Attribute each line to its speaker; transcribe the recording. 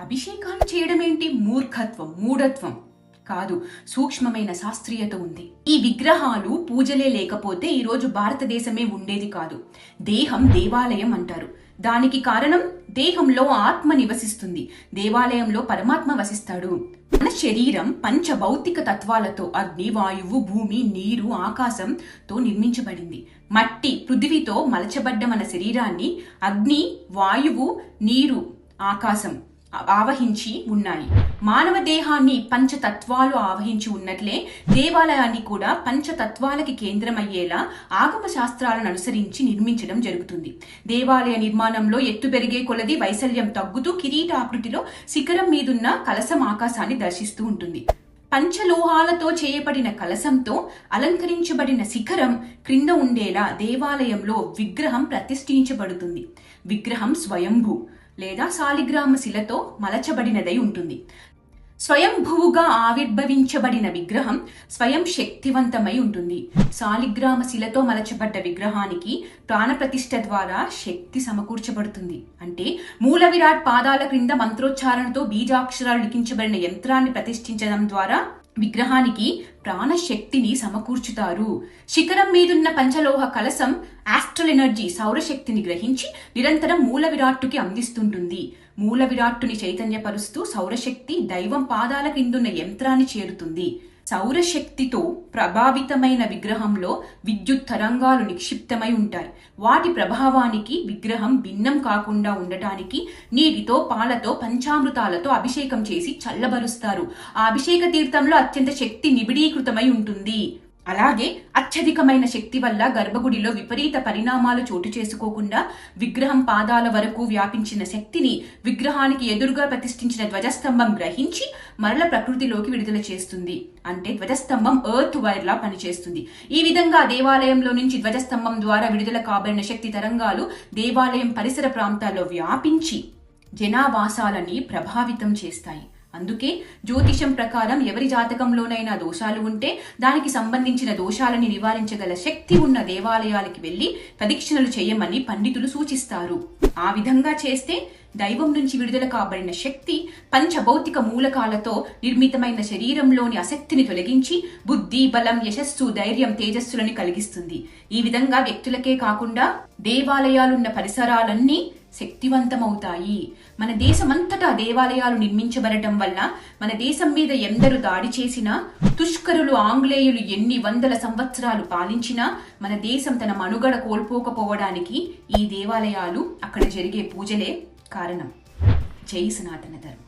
Speaker 1: అభిషేకాలు చేయడం ఏంటి మూర్ఖత్వం మూఢత్వం. కాదు సూక్ష్మమైన శాస్త్రీయత ఉంది. ఈ విగ్రహాలు పూజలే లేకపోతే ఈరోజు భారతదేశమే ఉండేది కాదు. దేహం దేవాలయం అంటారు. దానికి కారణం దేహంలో ఆత్మ నివసిస్తుంది. దేవాలయంలో పరమాత్మ వసిస్తాడు. మన శరీరం పంచ భౌతిక తత్వాలతో అగ్ని వాయువు భూమి నీరు ఆకాశంతో నిర్మించబడింది. మట్టి పృథివీతో మలచబడ్డ మన శరీరాన్ని అగ్ని వాయువు నీరు ఆకాశం ఆవహించి ఉన్నాయి. మానవ దేహాన్ని పంచతత్వాలు ఆవహించి ఉన్నట్లే దేవాలయాన్ని కూడా పంచతత్వాలకి కేంద్రమయ్యేలా ఆగమ శాస్త్రాలను అనుసరించి నిర్మించడం జరుగుతుంది. దేవాలయ నిర్మాణంలో ఎత్తు పెరిగే కొలది వైశల్యం తగ్గుతూ కిరీట ఆకృతిలో శిఖరం మీదున్న కలసం ఆకాశాన్ని దర్శిస్తూ ఉంటుంది. పంచలోహాలతో చేయబడిన కలసంతో అలంకరించబడిన శిఖరం క్రింద ఉండేలా దేవాలయంలో విగ్రహం ప్రతిష్ఠించబడుతుంది. విగ్రహం స్వయంభూ. లేదా శాలిగ్రామ శిలతో మలచబడినదై ఉంటుంది. స్వయంభువుగా ఆవిర్భవించబడిన విగ్రహం స్వయం శక్తివంతమై ఉంటుంది. సాలిగ్రామ శిలతో మలచబడ్డ విగ్రహానికి ప్రాణప్రతిష్ఠ ద్వారా శక్తి సమకూర్చబడుతుంది. అంటే మూల విరాట్ పాదాల క్రింద మంత్రోచ్చారణతో బీజాక్షరాలు లిఖించబడిన యంత్రాన్ని ప్రతిష్ఠించడం ద్వారా విగ్రహానికి ప్రాణశక్తిని సమకూర్చుతారు. శిఖరం మీదున్న పంచలోహ కలసం ఆస్ట్రల్ ఎనర్జీ సౌరశక్తిని గ్రహించి నిరంతరం మూల విరాట్టుకి అందిస్తుంటుంది. మూల విరాట్టుని చైతన్యపరుస్తూ సౌరశక్తి దైవం పాదాల కిందున్న యంత్రాన్ని చేరుతుంది. సౌరశక్తితో ప్రభావితమైన విగ్రహంలో విద్యుత్ తరంగాలు నిక్షిప్తమై ఉంటాయి. వాటి ప్రభావానికి విగ్రహం భిన్నం కాకుండా ఉండటానికి నీటితో పాలతో పంచామృతాలతో అభిషేకం చేసి చల్లబరుస్తారు. ఆ అభిషేక తీర్థంలో అత్యంత శక్తి నిబిడీకృతమై ఉంటుంది. అలాగే అత్యధికమైన శక్తి వల్ల గర్భగుడిలో విపరీత పరిణామాలు చోటు చేసుకోకుండా విగ్రహం పాదాల వరకు వ్యాపించిన శక్తిని విగ్రహానికి ఎదురుగా ప్రతిష్ఠించిన ధ్వజస్తంభం గ్రహించి మరల ప్రకృతిలోకి విడుదల చేస్తుంది. అంటే ధ్వజస్తంభం ఎర్త్ వైర్లా పనిచేస్తుంది. ఈ విధంగా దేవాలయంలో నుంచి ధ్వజస్తంభం ద్వారా విడుదల కాబడిన శక్తి తరంగాలు దేవాలయం పరిసర ప్రాంతాల్లో వ్యాపించి జనావాసాలని ప్రభావితం చేస్తాయి. అందుకే జ్యోతిషం ప్రకారం ఎవరి జాతకంలోనైనా దోషాలు ఉంటే దానికి సంబంధించిన దోషాలని నివారించగల శక్తి ఉన్న దేవాలయాలకి వెళ్ళి ప్రదక్షిణలు చేయమని పండితులు సూచిస్తారు. ఆ విధంగా చేస్తే దైవం నుంచి విడుదల కాబడిన శక్తి పంచభౌతిక మూలకాలతో నిర్మితమైన శరీరంలోని అశక్తిని తొలగించి బుద్ధి బలం యశస్సు ధైర్యం తేజస్సులని కలిగిస్తుంది. ఈ విధంగా వ్యక్తులకే కాకుండా దేవాలయాలున్న పరిసరాలన్నీ శక్తివంతమవుతాయి. మన దేశమంతటా దేవాలయాలు నిర్మించబడటం వల్ల మన దేశం మీద ఎందరు దాడి చేసినా తుష్కరులు ఆంగ్లేయులు ఎన్ని వందల సంవత్సరాలు పాలించినా మన దేశం తన మనుగడ కోల్పోకపోవడానికి ఈ దేవాలయాలు అక్కడ జరిగే పూజలే కారణం. జై సనాతన ధర్మం.